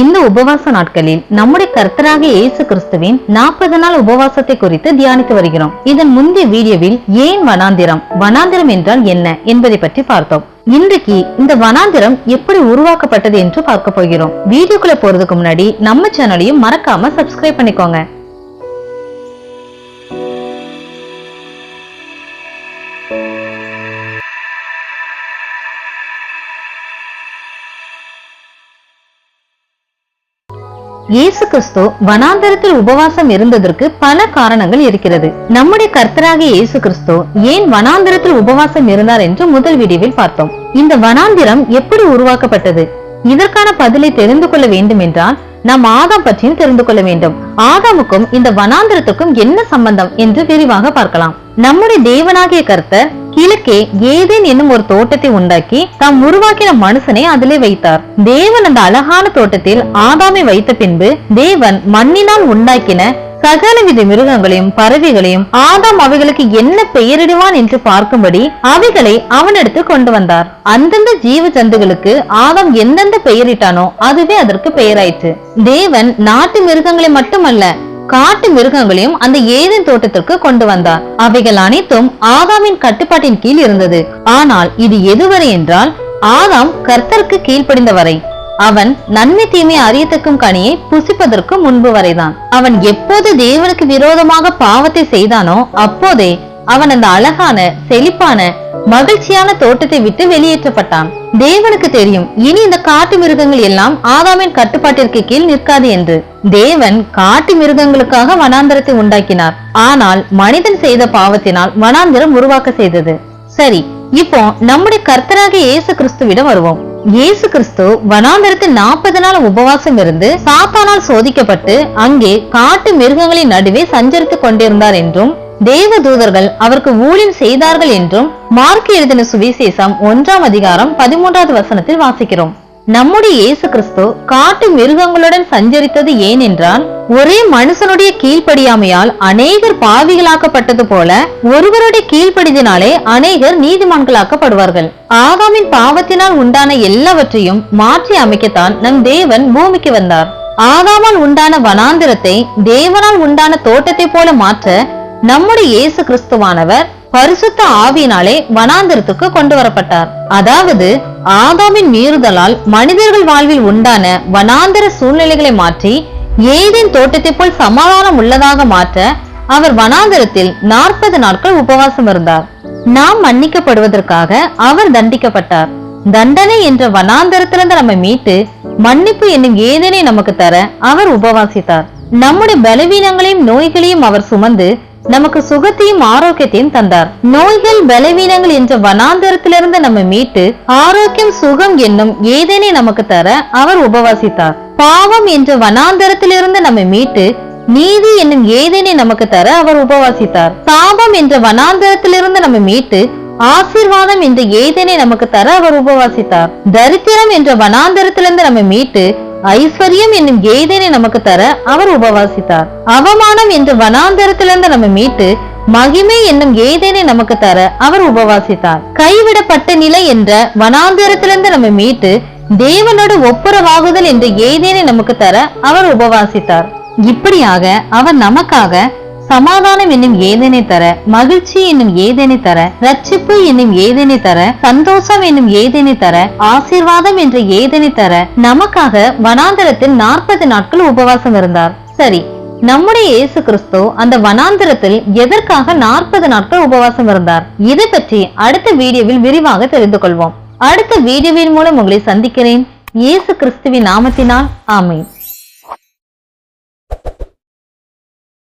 இந்த உபவாச நாட்களில் நம்முடைய கர்த்தராக இயேசு கிறிஸ்துவின் நாற்பது நாள் உபவாசத்தை குறித்து தியானித்து வருகிறோம். இதன் முந்தைய வீடியோவில் ஏன் வனாந்திரம்? வனாந்திரம் என்றால் என்ன என்பதை பற்றி பார்த்தோம். இன்றைக்கு இந்த வனாந்திரம் எப்படி உருவாக்கப்பட்டது என்று பார்க்க போகிறோம். வீடியோக்குள்ள போறதுக்கு முன்னாடி நம்ம சேனலையும் மறக்காம சப்ஸ்கிரைப் பண்ணிக்கோங்க. இயேசு கிறிஸ்து வனாந்தரத்தில் உபவாசம் இருந்ததற்கு பல காரணங்கள் இருக்கிறது. நம்முடைய கர்த்தராகிய இயேசு கிறிஸ்து ஏன் வனாந்தரத்தில் உபவாசம் இருந்தார் என்று முதல் வீடியோவில் பார்த்தோம். இந்த வனாந்திரம் எப்படி உருவாக்கப்பட்டது? இதற்கான பதிலை தெரிந்து கொள்ள வேண்டும் என்றால் நாம் ஆதாம் பற்றியும் தெரிந்து கொள்ள வேண்டும். ஆதாமுக்கும் இந்த வனாந்திரத்துக்கும் என்ன சம்பந்தம் என்று விரிவாக பார்க்கலாம். நம்முடைய தேவனாகிய கர்த்தர் கிழக்கே ஏதேன் என்னும் ஒரு தோட்டத்தை உண்டாக்கி தாம் உருவாக்கின மனுஷனை அதிலே வைத்தார். தேவன் அந்த அழகான தோட்டத்தில் ஆதாமை வைத்த பின்பு தேவன் மண்ணினால் உண்டாக்கின சகலவித மிருகங்களையும் பறவைகளையும் ஆதாம் அவைகளுக்கு என்ன பெயரிடுவான் என்று பார்க்கும்படி அவைகளை அவனிடத்து கொண்டு வந்தார். அந்தந்த ஜீவ ஜந்துகளுக்கு ஆதாம் எந்தெந்த பெயரிட்டானோ அதுவே அதற்கு பெயராயிற்று. தேவன் நாட்டு மிருகங்களை மட்டுமல்ல காட்டு மிருகங்களையும் அந்த ஏதேன் தோட்டத்திற்கு கொண்டு வந்தார். அவைகள் அனைத்தும் ஆதாமின் கட்டுப்பாட்டின் கீழ் இருந்தது. ஆனால் இது எதுவரை என்றால் ஆதாம் கர்த்தருக்கு கீழ்ப்படிந்த வரை அவன் நன்மை தீமை அறியத்தக்கும் கனியை புசிப்பதற்கு முன்பு வரைதான். அவன் எப்போது தேவனுக்கு விரோதமாக பாவத்தை செய்தானோ அப்போதே அவன் அந்த அழகான செழிப்பான மகிழ்ச்சியான தோட்டத்தை விட்டு வெளியேற்றப்பட்டான். தேவனுக்கு தெரியும் இனி இந்த காட்டு மிருகங்கள் எல்லாம் ஆதாமின் கட்டுப்பாட்டிற்கு கீழ் நிற்காது என்று. தேவன் காட்டு மிருகங்களுக்காக வனாந்தரத்தை உண்டாக்கினார். ஆனால் மனிதன் செய்த பாவத்தினால் வனாந்திரம் உருவாக்க செய்தது. சரி இப்போ நம்முடைய கர்த்தராக இயேசு கிறிஸ்துவிடம் வருவோம். இயேசு கிறிஸ்து வனாந்தரத்தில் நாற்பது நாள் உபவாசம் இருந்து சாத்தானால் சோதிக்கப்பட்டு அங்கே காட்டு மிருகங்களின் நடுவே சஞ்சரித்துக் கொண்டிருந்தார் என்றும் தேவ தூதர்கள் அவருக்கு ஊழியம் செய்தார்கள் என்றும் மார்க் எழுதின சுவிசேஷம் ஒன்றாம் அதிகாரம் பதிமூன்றாவது வசனத்தில் வாசிக்கிறோம். நம்முடைய இயேசு கிறிஸ்து காட்டு மிருகங்களுடன் சஞ்சரித்தது ஏன் என்றால் ஒரே மனுஷனுடைய கீழ்ப்படியாமையால் அநேகர் பாவிகளாக்கப்பட்டது போல ஒருவருடைய கீழ்ப்படிதினாலே அநேகர் நீதிமான்களாக்கப்படுவார்கள். ஆதாமின் பாவத்தினால் உண்டான எல்லாவற்றையும் மாற்றி அமைக்கத்தான் நம் தேவன் பூமிக்கு வந்தார். ஆதாமால் உண்டான வனாந்திரத்தை தேவனால் உண்டான தோட்டத்தை போல மாற்ற நம்முடைய இயேசு கிறிஸ்துவானவர் பரிசுத்த ஆவியினாலே வனாந்திரத்துக்கு கொண்டு வரப்பட்டார் அதாவது ஆதாமின் மீறுதலால் மனிதர்கள் வாழ்வில் உண்டான வனாந்திர சூழ்நிலைகளை மாற்றி ஏதேன் தோட்டத்தை போல் சமாதானம் உள்ளதாக மாற்ற அவர் வனாந்திரத்தில் நாற்பது நாட்கள் உபவாசம் இருந்தார். நாம் மன்னிக்கப்படுவதற்காக அவர் தண்டிக்கப்பட்டார். தண்டனை என்ற வனாந்தரத்திலிருந்து நம்மை மீட்டு மன்னிப்பு என்னும் ஏதனை நமக்கு தர அவர் உபவாசித்தார். நம்முடைய பலவீனங்களையும் நோய்களையும் அவர் சுமந்து நமக்கு சுகத்தையும் ஆரோக்கியத்தையும் தந்தார். நோய்கள் பலவீனங்கள் என்ற வனாந்தரத்திலிருந்து நம்ம மீட்டு ஆரோக்கியம் சுகம் என்னும் ஏதேனை நமக்கு தர அவர் உபவாசித்தார். பாவம் என்ற வனாந்தரத்திலிருந்து நம்ம மீட்டு நீதி என்னும் ஏதேனை நமக்கு தர அவர் உபவாசித்தார். சாபம் என்ற வனாந்தரத்திலிருந்து நம்ம மீட்டு ஆசீர்வாதம் என்ற ஏதேனை நமக்கு தர அவர் உபவாசித்தார். தரித்திரம் என்ற வனாந்தரத்திலிருந்து நம்ம மீட்டு ஐஸ்வர்யம் என்னும் ஏதேனை நமக்கு தர அவர் உபவாசித்தார். அவமானம் என்று வனாந்தரத்திலிருந்து நம்ம மீட்டு மகிமை என்னும் கேதனை நமக்கு தர அவர் உபவாசித்தார். கைவிடப்பட்ட நிலை என்ற வனாந்தரத்திலிருந்து நம்ம மீட்டு தேவனோடு ஒப்புரவாகுதல் என்ற ஏதேனை நமக்கு தர அவர் உபவாசித்தார். இப்படியாக அவர் நமக்காக சமாதானம் என்னும் ஏதனை தர மகிழ்ச்சி என்னும் ஏதேனை தர ரட்சிப்பு என்னும் ஏதேனை தர சந்தோஷம் என்னும் ஏதேனை தர ஆசீர்வாதம் என்ற ஏதனை தர நமக்காக வனாந்தரத்தில் நாற்பது நாட்கள் உபவாசம் இருந்தார். சரி நம்முடைய இயேசு கிறிஸ்து அந்த வனாந்தரத்தில் எதற்காக நாற்பது நாட்கள் உபவாசம் இருந்தார்? இதை பற்றி அடுத்த வீடியோவில் விரிவாக தெரிந்து கொள்வோம். அடுத்த வீடியோவின் மூலம் உங்களை சந்திக்கிறேன். இயேசு கிறிஸ்துவின் நாமத்தினால் ஆமீன்.